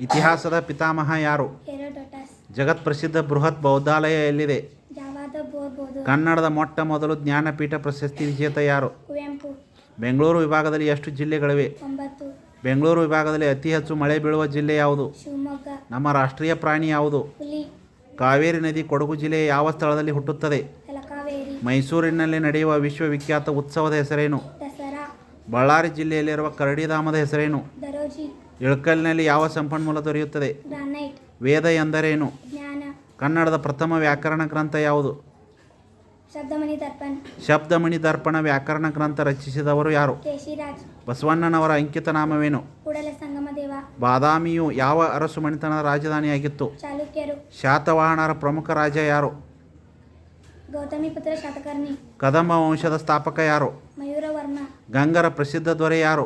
ಇತಿಹಾಸದ ಪಿತಾಮಹ ಯಾರು? ಜಗತ್ ಪ್ರಸಿದ್ಧ ಬೃಹತ್ ಬೌದ್ಧಾಲಯ ಎಲ್ಲಿದೆ? ಕನ್ನಡದ ಮೊಟ್ಟ ಮೊದಲು ಜ್ಞಾನಪೀಠ ಪ್ರಶಸ್ತಿ ವಿಜೇತ ಯಾರು? ಬೆಂಗಳೂರು ವಿಭಾಗದಲ್ಲಿ ಎಷ್ಟು ಜಿಲ್ಲೆಗಳಿವೆ? ಬೆಂಗಳೂರು ವಿಭಾಗದಲ್ಲಿ ಅತಿ ಹೆಚ್ಚು ಮಳೆ ಬೀಳುವ ಜಿಲ್ಲೆ ಯಾವುದು? ನಮ್ಮ ರಾಷ್ಟ್ರೀಯ ಪ್ರಾಣಿ ಯಾವುದು? ಕಾವೇರಿ ನದಿ ಕೊಡಗು ಜಿಲ್ಲೆಯ ಯಾವ ಸ್ಥಳದಲ್ಲಿ ಹುಟ್ಟುತ್ತದೆ? ಮೈಸೂರಿನಲ್ಲಿ ನಡೆಯುವ ವಿಶ್ವವಿಖ್ಯಾತ ಉತ್ಸವದ ಹೆಸರೇನು? ಬಳ್ಳಾರಿ ಜಿಲ್ಲೆಯಲ್ಲಿರುವ ಕರಡಿಧಾಮದ ಹೆಸರೇನು? ಇಳಕಲ್ನಲ್ಲಿ ಯಾವ ಸಂಪನ್ಮೂಲ ದೊರೆಯುತ್ತದೆ? ವೇದ ಎಂದರೇನು? ಕನ್ನಡದ ಪ್ರಥಮ ವ್ಯಾಕರಣ ಗ್ರಂಥ ಯಾವುದು? ಶಬ್ದಮಣಿ ದರ್ಪಣ್. ಶಬ್ದಮಣಿ ದರ್ಪಣ ವ್ಯಾಕರಣ ಗ್ರಂಥ ರಚಿಸಿದವರು ಯಾರು? ಬಸವಣ್ಣನವರ ಅಂಕಿತ ನಾಮವೇನು? ಬಾದಾಮಿಯು ಯಾವ ಅರಸು ಮಣಿತನದ ರಾಜಧಾನಿಯಾಗಿತ್ತು? ಶಾತವಾಹನರ ಪ್ರಮುಖ ರಾಜ ಯಾರು? ಕದಂಬ ವಂಶದ ಸ್ಥಾಪಕ ಯಾರು? ಗಂಗರ ಪ್ರಸಿದ್ಧ ದೊರೆ ಯಾರು?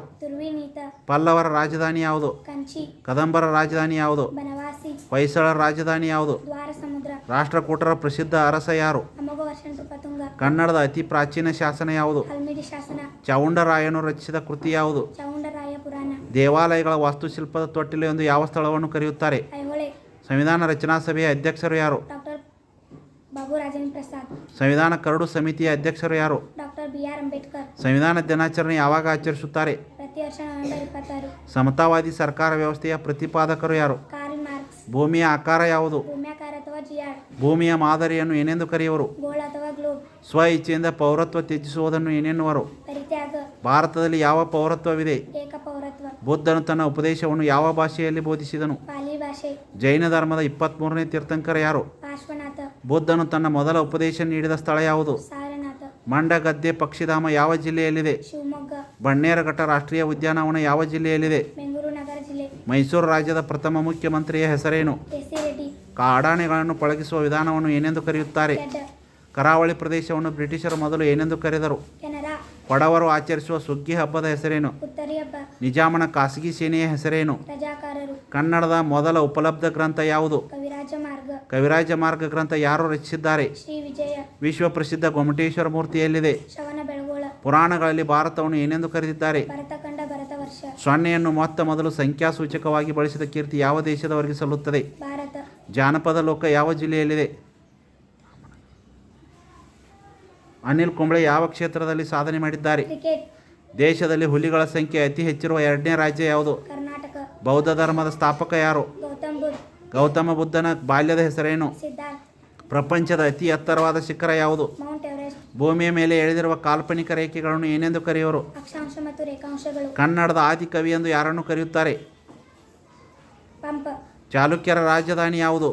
ಪಲ್ಲವರ ರಾಜಧಾನಿ ಯಾವುದು? ಕದಂಬರ ರಾಜಧಾನಿ ಯಾವುದು? ಹೊಯ್ಸಳ ರಾಜಧಾನಿ ಯಾವುದು? ರಾಷ್ಟ್ರಕೂಟರ ಪ್ರಸಿದ್ಧ ಅರಸ ಯಾರು? ಕನ್ನಡದ ಅತಿ ಪ್ರಾಚೀನ ಶಾಸನ ಯಾವುದು? ಚಾವುಂಡರಾಯನು ರಚಿಸಿದ ಕೃತಿ ಯಾವುದು? ದೇವಾಲಯಗಳ ವಾಸ್ತುಶಿಲ್ಪದ ತೊಟ್ಟಿಲು ಎಂದು ಯಾವ ಸ್ಥಳವನ್ನು ಕರೆಯುತ್ತಾರೆ? ಸಂವಿಧಾನ ರಚನಾ ಸಭೆಯ ಅಧ್ಯಕ್ಷರು ಯಾರು? ಸಂವಿಧಾನ ಕರಡು ಸಮಿತಿಯ ಅಧ್ಯಕ್ಷರು ಯಾರು? ಸಂವಿಧಾನ ದಿನಾಚರಣೆ ಯಾವಾಗ ಆಚರಿಸುತ್ತಾರೆ? ಪ್ರತಿ ವರ್ಷ ನವೆಂಬರ್ ಇಪ್ಪತ್ತಾರು. ಸಮತಾವಾದಿ ಸರ್ಕಾರ ವ್ಯವಸ್ಥೆಯ ಪ್ರತಿಪಾದಕರು ಯಾರು? Karl Marx. ಭೂಮಿಯ ಆಕಾರ ಯಾವುದು? ಭೂಮ್ಯಾಕಾರ ಅಥವಾ ಜಿಯಾಡ್ ಭೂಮಿಯ ಮಾದರಿಯನ್ನು ಏನೆಂದು ಕರೆಯುವರು? ಗೋಳ ಅಥವಾ ಗ್ಲೋಬ್. ಸ್ವ ಇಚ್ಛೆಯಿಂದ ಪೌರತ್ವ ತ್ಯಜಿಸುವುದನ್ನು ಏನೆನ್ನುವರು? ಪರಿತ್ಯಾಗ. ಭಾರತದಲ್ಲಿ ಯಾವ ಪೌರತ್ವವಿದೆ? ಏಕ ಪೌರತ್ವ. ಬುದ್ಧನು ತನ್ನ ಉಪದೇಶವನ್ನು ಯಾವ ಭಾಷೆಯಲ್ಲಿ ಬೋಧಿಸಿದನು? ಪಾಲಿ ಭಾಷೆ. ಜೈನ ಧರ್ಮದ ಇಪ್ಪತ್ತ್ಮೂರನೇ ತೀರ್ಥಂಕರ ಯಾರು? ಪಾರ್ಶ್ವನಾಥ. ಬುದ್ಧನು ತನ್ನ ಮೊದಲ ಉಪದೇಶ ನೀಡಿದ ಸ್ಥಳ ಯಾವುದು? ಮಂಡಗದ್ದೆ ಪಕ್ಷಿಧಾಮ ಯಾವ ಜಿಲ್ಲೆಯಲ್ಲಿದೆ? ಶಿವಮೊಗ್ಗ. ಬಣ್ಣೇರಘಟ್ಟ ರಾಷ್ಟ್ರೀಯ ಉದ್ಯಾನವನ ಯಾವ ಜಿಲ್ಲೆಯಲ್ಲಿದೆ? ಬೆಂಗಳೂರು ನಗರ ಜಿಲ್ಲೆ. ಮೈಸೂರು ರಾಜ್ಯದ ಪ್ರಥಮ ಮುಖ್ಯಮಂತ್ರಿಯ ಹೆಸರೇನು? ಎಸ್. ಸಿ ರೆಡ್ಡಿ. ಕಾಡಾನೆಗಳನ್ನು ಪಳಗಿಸುವ ವಿಧಾನವನ್ನು ಏನೆಂದು ಕರೆಯುತ್ತಾರೆ? ಕರಾವಳಿ ಪ್ರದೇಶವನ್ನು ಬ್ರಿಟಿಷರು ಮೊದಲು ಏನೆಂದು ಕರೆದರು? ಕೆನರಾ. ಕೊಡವರು ಆಚರಿಸುವ ಸುಗ್ಗಿ ಹಬ್ಬದ ಹೆಸರೇನು? ಉತ್ತರಿ ಹಬ್ಬ. ನಿಜಾಮನ ಖಾಸಗಿ ಸೇನೆಯ ಹೆಸರೇನು? ರಜಾಕಾರರು. ಕನ್ನಡದ ಮೊದಲ ಉಪಲಬ್ಧ ಗ್ರಂಥ ಯಾವುದು? ಕವಿರಾಜ ಮಾರ್ಗ. ಕವಿರಾಜ ಮಾರ್ಗ ಗ್ರಂಥ ಯಾರು ರಚಿಸಿದ್ದಾರೆ? ಶ್ರೀ ವಿಜಯ ವಿಶ್ವ ಪ್ರಸಿದ್ಧ ಗೊಮಟೇಶ್ವರ ಮೂರ್ತಿ ಎಲ್ಲಿದೆ? ಪುರಾಣಗಳಲ್ಲಿ ಭಾರತವನ್ನು ಏನೆಂದು ಕರೆದಿದ್ದಾರೆ? ಸೊನ್ನೆಯನ್ನು ಮೊತ್ತ ಮೊದಲು ಸಂಖ್ಯಾಸೂಚಕವಾಗಿ ಬಳಸಿದ ಕೀರ್ತಿ ಯಾವ ದೇಶದವರಿಗೆ ಸಲ್ಲುತ್ತದೆ? ಜಾನಪದ ಲೋಕ ಯಾವ ಜಿಲ್ಲೆಯಲ್ಲಿದೆ? ಅನಿಲ್ ಕುಂಬ್ಳೆ ಯಾವ ಕ್ಷೇತ್ರದಲ್ಲಿ ಸಾಧನೆ ಮಾಡಿದ್ದಾರೆ? ದೇಶದಲ್ಲಿ ಹುಲಿಗಳ ಸಂಖ್ಯೆ ಅತಿ ಹೆಚ್ಚಿರುವ ಎರಡನೇ ರಾಜ್ಯ ಯಾವುದು? ಬೌದ್ಧ ಧರ್ಮದ ಸ್ಥಾಪಕ ಯಾರು? ಗೌತಮ್ ಬುದ್ಧ. ಗೌತಮ ಬುದ್ಧನ ಬಾಲ್ಯದ ಹೆಸರೇನು? ಪ್ರಪಂಚದ ಅತಿ ಎತ್ತರವಾದ ಶಿಖರ ಯಾವುದು? ಭೂಮಿಯ ಮೇಲೆ ಎಳೆದಿರುವ ಕಾಲ್ಪನಿಕ ರೇಖೆಗಳನ್ನು ಏನೆಂದು ಕರೆಯುವರು? ಕನ್ನಡದ ಆದಿ ಕವಿ ಎಂದು ಯಾರನ್ನು ಕರೆಯುತ್ತಾರೆ? ಚಾಲುಕ್ಯರ ರಾಜಧಾನಿ ಯಾವುದು?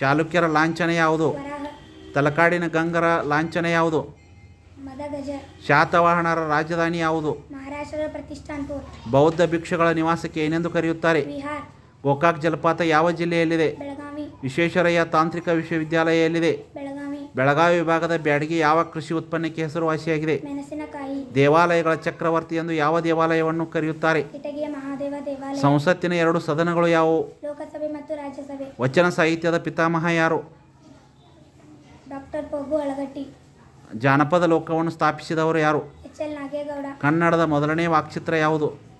ಚಾಲುಕ್ಯರ ಲಾಂಛನ ಯಾವುದು? ತಲಕಾಡಿನ ಗಂಗರ ಲಾಂಛನ ಯಾವುದು? ಶಾತವಾಹನರ ರಾಜಧಾನಿ ಯಾವುದು? ಬೌದ್ಧ ಭಿಕ್ಷುಗಳ ನಿವಾಸಕ್ಕೆ ಏನೆಂದು ಕರೆಯುತ್ತಾರೆ? ಗೋಕಾಕ್ ಜಲಪಾತ ಯಾವ ಜಿಲ್ಲೆಯಲ್ಲಿದೆ? ಬೆಳಗಾವಿ. ವಿಶ್ವೇಶ್ವರಯ್ಯ ತಾಂತ್ರಿಕ ವಿಶ್ವವಿದ್ಯಾಲಯ ಎಲ್ಲಿದೆ ಬೆಳಗಾವಿ ವಿಭಾಗದ ಬ್ಯಾಡಗಿ ಯಾವ ಕೃಷಿ ಉತ್ಪನ್ನಕ್ಕೆ ಹೆಸರುವಾಸಿಯಾಗಿದೆ ದೇವಾಲಯಗಳ ಚಕ್ರವರ್ತಿ ಎಂದು ಯಾವ ದೇವಾಲಯವನ್ನು ಕರೆಯುತ್ತಾರೆ? ಸಂಸತ್ತಿನ ಎರಡು ಸದನಗಳು ಯಾವುವು? ಲೋಕಸಭೆ ಮತ್ತು ರಾಜ್ಯಸಭೆ. ವಚನ ಸಾಹಿತ್ಯದ ಪಿತಾಮಹ ಯಾರು? ಜಾನಪದ ಲೋಕವನ್ನು ಸ್ಥಾಪಿಸಿದವರು ಯಾರು? ಕನ್ನಡದ ಮೊದಲನೇ ವಾಕ್ಚಿತ್ರ ಯಾವುದು?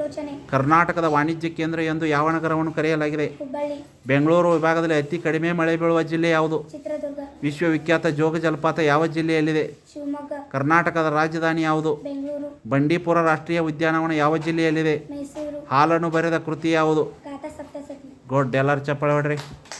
ಸುಲೋಚನೆ ಕರ್ನಾಟಕದ ವಾಣಿಜ್ಯ ಕೇಂದ್ರ ಎಂದು ಯಾವ ನಗರವನ್ನು ಕರೆಯಲಾಗಿದೆ. ಹುಬ್ಬಳ್ಳಿ. ಬೆಂಗಳೂರು ವಿಭಾಗದಲ್ಲಿ ಅತಿ ಕಡಿಮೆ ಮಳೆ ಬೀಳುವ ಜಿಲ್ಲೆ ಯಾವುದು? ಚಿತ್ರದುರ್ಗ. ವಿಶ್ವವಿಖ್ಯಾತ ಜೋಗ ಜಲಪಾತ ಯಾವ ಜಿಲ್ಲೆಯಲ್ಲಿದೆ? ಶಿವಮೊಗ್ಗ. ಕರ್ನಾಟಕದ ರಾಜಧಾನಿ ಯಾವುದು? ಬೆಂಗಳೂರು. ಬಂಡೀಪುರ ರಾಷ್ಟ್ರೀಯ ಉದ್ಯಾನವನ ಯಾವ ಜಿಲ್ಲೆಯಲ್ಲಿದೆ? ಮೈಸೂರು. ಹಾಲನ್ನು ಬರೆದ ಕೃತಿ ಯಾವುದು? ಗಾಥ ಸಪ್ತಸತಿ ಗೋಡ್ ಎಲ್ಲರೂ ಚಪ್ಪಳ ಹೊಡ್ರಿ.